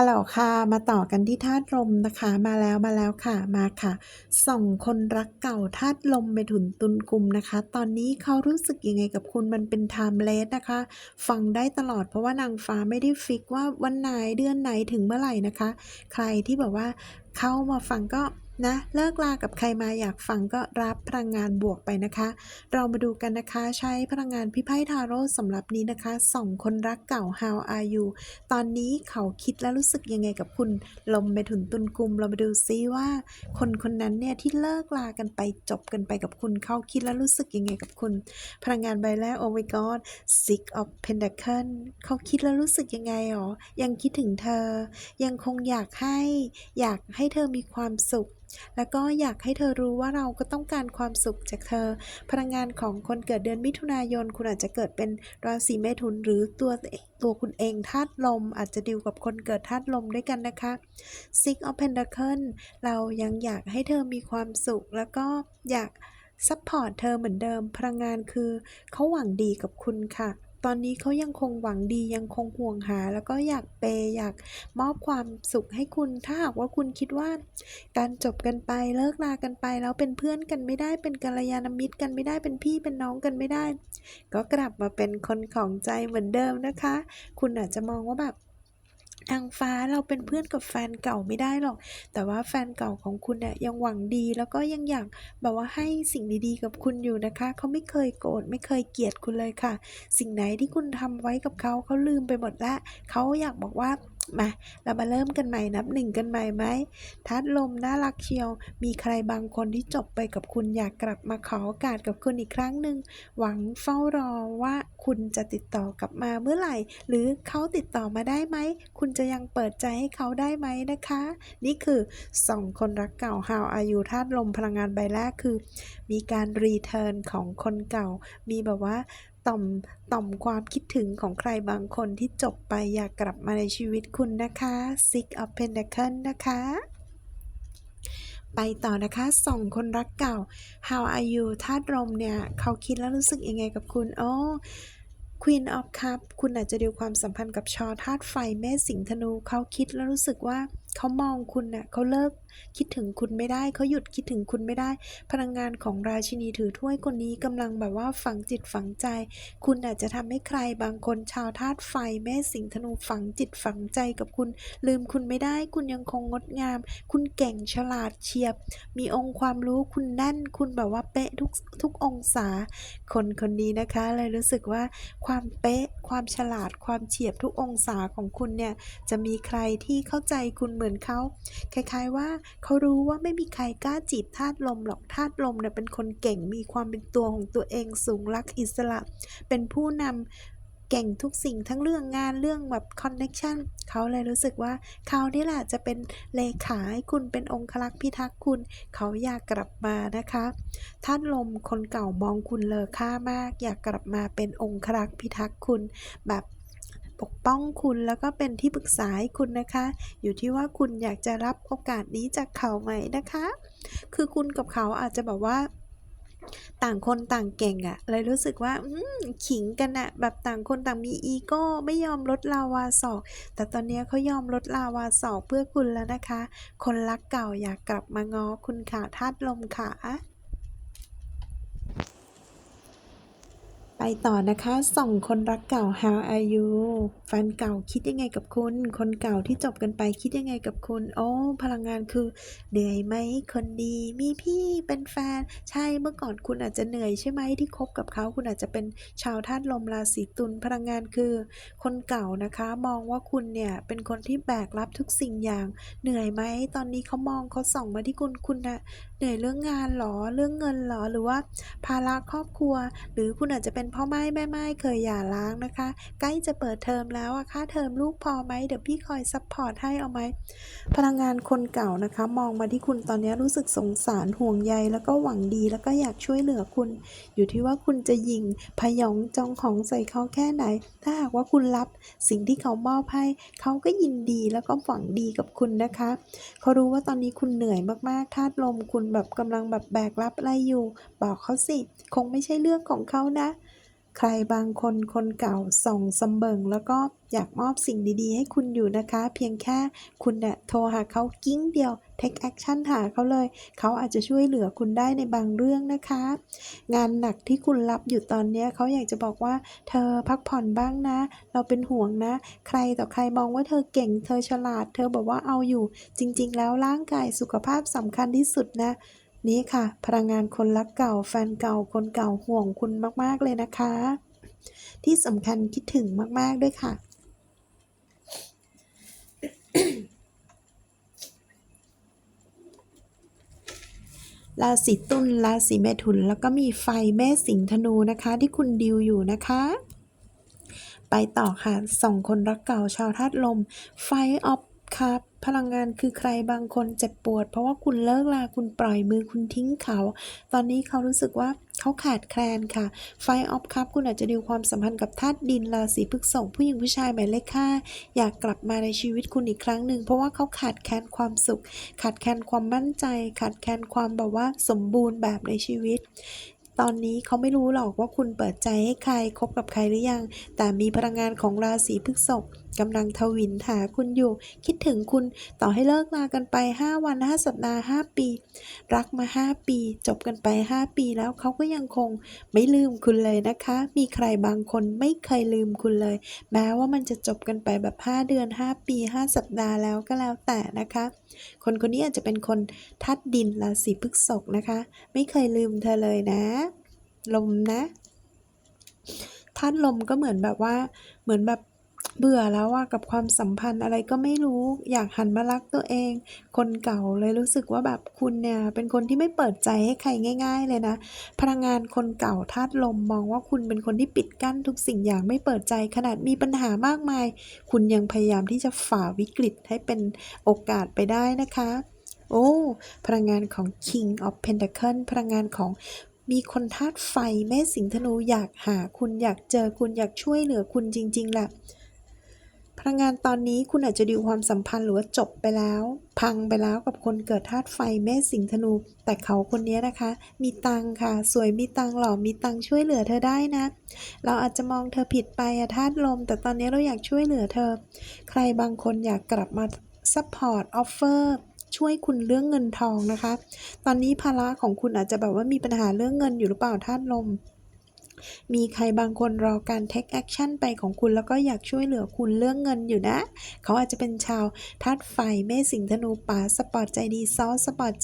ฮัลโหลค่ะ มาต่อกันที่ธาตุลมนะคะ มาแล้วมาแล้วค่ะ มาค่ะ ส่องคนรักเก่าธาตุลมไปถุนตุนกลุ่มนะคะ ตอนนี้เขารู้สึกยังไงกับคุณมันเป็นไทม์เลสนะคะ ฟังได้ตลอดเพราะว่านางฟ้าไม่ได้ฟิกว่าวันไหนเดือนไหนถึงเมื่อไหร่นะคะ ใครที่แบบว่าเข้ามาฟังก็ นะเลิกลากับใครมาอยากฟังก็รับพลังงานบวกไปนะคะ เรามาดูกันนะคะใช้พลังงานพี่ไพทาโร่สำหรับนี้นะคะสองคนรักเก่า How are you ตอนนี้เขาคิดและรู้สึกยังไงกับคุณ ลมไปถุนตุนกลุ่มเรามาดูซิว่า คนคนนั้นเนี่ยที่เลิกลากันไปจบกันไปกับคุณเขาคิดและรู้สึกยังไงกับคุณ พลังงานใบแรก Oh my god Six of Pentacle เขาคิดแล้วรู้สึกยังไงหรอยังคิดถึงเธอ ยังคงอยากให้ อยากให้เธอมีความสุขแล้วก็อยากให้เธอรู้ว่าเราก็ต้องการความสุขจากเธอ พลังงานของคนเกิดเดือนมิถุนายน คุณอาจจะเกิดเป็นราศีเมถุนหรือตัวตัวคุณเองธาตุลม อาจจะดิวกับคนเกิดธาตุลมด้วยกันนะคะ Six of Pentacle เรายังอยากให้เธอมีความสุข แล้วก็อยากซัพพอร์ตเธอเหมือนเดิม พลังงานคือเขาหวังดีกับคุณค่ะ ตอนนี้เขายังคงหวังดียังคงห่วงหา แล้วก็อยากเปย์อยากมอบความสุขให้คุณถ้าหากว่าคุณคิดว่า การจบกันไปเลิกลากันไป แล้วเป็นเพื่อนกันไม่ได้เป็นกัลยาณมิตรกันไม่ได้เป็นพี่เป็นน้องกันไม่ได้ ก็กลับมาเป็นคนของใจเหมือนเดิมนะคะ คุณอาจจะมองว่าแบบ นางฟ้าเราเป็นเพื่อนกับแฟนเก่าไม่ได้หรอก แต่ว่าแฟนเก่าของคุณเนี่ยยังหวังดีแล้วก็ยังอยากแบบว่าให้สิ่งดีๆ กับคุณอยู่นะคะ เขาไม่เคยโกรธไม่เคยเกลียดคุณเลยค่ะ สิ่งไหนที่คุณทำไว้กับเขาเขาลืมไปหมดละเขาอยากบอกว่ามาเรามาเริ่มกันใหม่นับหนึ่งกันใหม่ไหมทัดลมน่ารักเชียว มีใครบางคนที่จบไปกับคุณอยากกลับมาขอโอกาสกับคุณอีกครั้งหนึ่งหวังเฝ้ารอว่าคุณจะติดต่อกลับมาเมื่อไหร่ หรือเขาติดต่อมาได้ไหมคุณจะยังเปิดใจให้เขาได้ไหมนะคะ นี่คือสองคนรักเก่า How are you ธาตุลมพลังงานใบแรกคือ มีการรีเทิร์นของคนเก่า มีแบบว่าต่อมต่อมความคิดถึงของใครบางคนที่จบไปอยากกลับมาในชีวิตคุณนะคะ Six of Pentacle นะคะไปต่อนะคะสองคนรักเก่า How are you ธาตุลมเนี่ย เขาคิดแล้วรู้สึกยังไงกับคุณ โอ้ Queen of Cup คุณอาจจะดูความสัมพันธ์กับชอธาตุไฟแม่สิงห์ธนูเขาคิดแล้วรู้สึกว่า เขามองคุณเน่ะเขาเลิกคิดถึงคุณไม่ได้เขาหยุดคิดถึงคุณไม่ได้ พลังงานของราชินีถือถ้วยคนนี้กำลังแบบว่าฝังจิตฝังใจ คุณอาจจะทำให้ใครบางคนชาวธาตุไฟแม่สิงห์ธนูฝังจิตฝังใจกับคุณ ลืมคุณไม่ได้ คุณยังคงงดงาม คุณเก่งฉลาดเฉียบ มีองค์ความรู้คุณแน่น คุณแบบว่าเป๊ะทุกทุกองศา คนคนนี้นะคะเลยรู้สึกว่าความเป๊ะความฉลาดความเฉียบทุกองศาของคุณเนี่ยจะมีใครที่เข้าใจคุณเหมือนเขาคล้ายๆว่าเขารู้ว่าไม่มีใครกล้าจีบธาตุลมหรอกธาตุลมเนี่ยเป็นคนเก่งมีความเป็นตัวของตัวเองสูงรักอิสระ เป็นผู้นำเก่งทุกสิ่งทั้งเรื่องงานเรื่องแบบคอนเน็ชันเขาเลยรู้สึกว่าเขานี่แหละจะเป็นเลขาให้คุณเป็นองครักษ์พิทักษ์คุณ เขาอยากกลับมานะคะธาตุลมคนเก่ามองคุณเลอค่ามาก อยากกลับมาเป็นองครักษ์พิทักษ์คุณ แบบ ปกป้องคุณแล้วก็เป็นที่ปรึกษาให้คุณนะคะ อยู่ที่ว่าคุณอยากจะรับโอกาสนี้จากเขาไหมนะคะ คือคุณกับเขาอาจจะแบบว่าต่างคนต่างเก่งอะเลยรู้สึกว่าขิงกันอะแบบต่างคนต่างมีอีโก้ไม่ยอมลดลาวาศอก แต่ตอนนี้เขายอมลดลาวาศอกเพื่อคุณแล้วนะคะ คนรักเก่าอยากกลับมาง้อคุณค่ะธาตุลมค่ะ ไปต่อนะคะส่องคนรักเก่า How are you แฟนเก่าคิดยังไงกับคุณ คนเก่าที่จบกันไปคิดยังไงกับคุณ โอ้ พลังงานคือ เหนื่อยไหม คนดี มีพี่เป็นแฟน ใช่เมื่อก่อนคุณอาจจะเหนื่อยใช่ไหมที่คบกับเขา คุณอาจจะเป็นชาวธาตุลมราศีตุลพลังงานคือ คนเก่านะคะ มองว่าคุณเนี่ยเป็นคนที่แบกรับทุกสิ่งอย่าง เหนื่อยไหมตอนนี้เขามองเขาส่องมาที่คุณคุณนะ เหนื่อยเรื่องงานหรอเรื่องเงินหรอหรือว่าภาระครอบครัว หรือคุณอาจจะเป็นพ่อไม้แม่ไม้เคยหย่าร้างนะคะ ใกล้จะเปิดเทอมแล้วอะค่าเทอมลูกพอไหมเดี๋ยวพี่คอยซัพพอร์ตให้เอาไหมพลังงานคนเก่านะคะ มองมาที่คุณตอนนี้รู้สึกสงสารห่วงใยแล้วก็หวังดีแล้วก็อยากช่วยเหลือคุณ อยู่ที่ว่าคุณจะยิงพยองจองของใส่เขาแค่ไหน ถ้าหากว่าคุณรับสิ่งที่เขามอบให้ เขาก็ยินดีแล้วก็หวังดีกับคุณนะคะ เขารู้ว่าตอนนี้คุณเหนื่อยมากๆธาตุลมคุณแบบกำลังแบบแบกรับอะไรอยู่ บอกเขาสิ คงไม่ใช่เรื่องของเขานะ ใครบางคนคนเก่าส่องสมเบิงแล้วก็อยากมอบสิ่งดีๆ ให้คุณอยู่นะคะ เพียงแค่คุณเนี่ยโทรหาเขากิ้งเดียว take action หาเขาเลย เขาอาจจะช่วยเหลือคุณได้ในบางเรื่องนะคะ งานหนักที่คุณรับอยู่ตอนนี้เขาอยากจะบอกว่า เธอพักผ่อนบ้างนะ เราเป็นห่วงนะ ใครต่อใครมองว่าเธอเก่ง เธอฉลาด เธอบอกว่าเอาอยู่ จริง ๆ แล้วร่างกายสุขภาพสำคัญที่สุดนะ นี่ค่ะ พลังงานคนรักเก่า แฟนเก่าคนเก่าห่วงคุณมาก ๆ เลยนะคะ ที่สำคัญคิดถึงมาก ๆ ด้วยค่ะ ราศีตุลราศีเมถุน แล้วก็มีไฟแม่สิงห์ธนูนะคะ ที่คุณดิวอยู่นะคะไปต่อค่ะสองคนรักเก่าชาวธาตุลม ไฟออฟ ครับ พลังงานคือใครบางคนเจ็บปวด เพราะว่าคุณเลิกลาคุณปล่อยมือคุณทิ้งเขา ตอนนี้เขารู้สึกว่าเขาขาดแคลนค่ะไฟออฟคัพคุณอาจจะดิวความสัมพันธ์กับธาตุดินราศีพฤษภผู้หญิงผู้ชายหมายเลขห้าอยากกลับมาในชีวิตคุณอีกครั้งหนึ่ง เพราะว่าเขาขาดแคลนความสุข ขาดแคลนความมั่นใจ ขาดแคลนความแบบว่าสมบูรณ์แบบในชีวิต ตอนนี้เขาไม่รู้หรอกว่าคุณเปิดใจให้ใครคบกับใครหรือยัง แต่มีพลังงานของราศีพฤษภกำลังทวินหาคุณอยู่ คิดถึงคุณต่อให้เลิกลากันไป 5 วัน 5 สัปดาห์ 5 ปี รักมา 5 ปี จบกันไป 5 ปีแล้วเขาก็ยังคงไม่ลืมคุณเลยนะคะ มีใครบางคนไม่เคยลืมคุณเลย แม้ว่ามันจะจบกันไปแบบ 5 เดือน 5 ปี 5 สัปดาห์แล้วก็แล้วแต่นะคะ คนคนนี้อาจจะเป็นคนทัดดินราศีพฤษภนะคะ ไม่เคยลืมเธอเลยนะ ลมนะธาตุลมก็เหมือนแบบว่าเหมือนแบบเบื่อแล้วว่ากับความสัมพันธ์อะไรก็ไม่รู้อยากหันมารักตัวเอง คนเก่าเลยรู้สึกว่าแบบคุณเนี่ยเป็นคนที่ไม่เปิดใจให้ใครง่าย ๆ เลยนะ พลังงานคนเก่าธาตุลมมองว่าคุณเป็นคนที่ปิดกั้นทุกสิ่งอย่างไม่เปิดใจขนาดมีปัญหามากมาย คุณยังพยายามที่จะฝ่าวิกฤตให้เป็นโอกาสไปได้นะคะ โอ้พลังงานของ King of Pentacle พลังงานของ มีคนธาตุไฟแม่สิงห์ธนูอยากหาคุณอยากเจอคุณอยากช่วยเหลือคุณจริงๆแหละพลังงานตอนนี้คุณอาจจะดีลความสัมพันธ์หรือว่าจบไปแล้ว พังไปแล้วกับคนเกิดธาตุไฟแม่สิงห์ธนู แต่เขาคนนี้นะคะ มีตังค่ะ สวยมีตังหล่อมีตังช่วยเหลือเธอได้นะ เราอาจจะมองเธอผิดไปอะธาตุลม แต่ตอนนี้เราอยากช่วยเหลือเธอ ใครบางคนอยากกลับมาซัพพอร์ตออฟเฟอร์ ช่วยคุณเรื่องเงินทองนะคะ ตอนนี้ภาระของคุณอาจจะแบบว่ามีปัญหาเรื่องเงินอยู่หรือเปล่าท่านลม มีใครบางคนรอการ take action ไปของคุณแล้วก็อยากช่วยเหลือคุณเรื่องเงินอยู่นะ เขาอาจจะเป็นชาวธาตุไฟเมษสิงธนูป่าสปอร์ตใจดีซอสสปอร์ต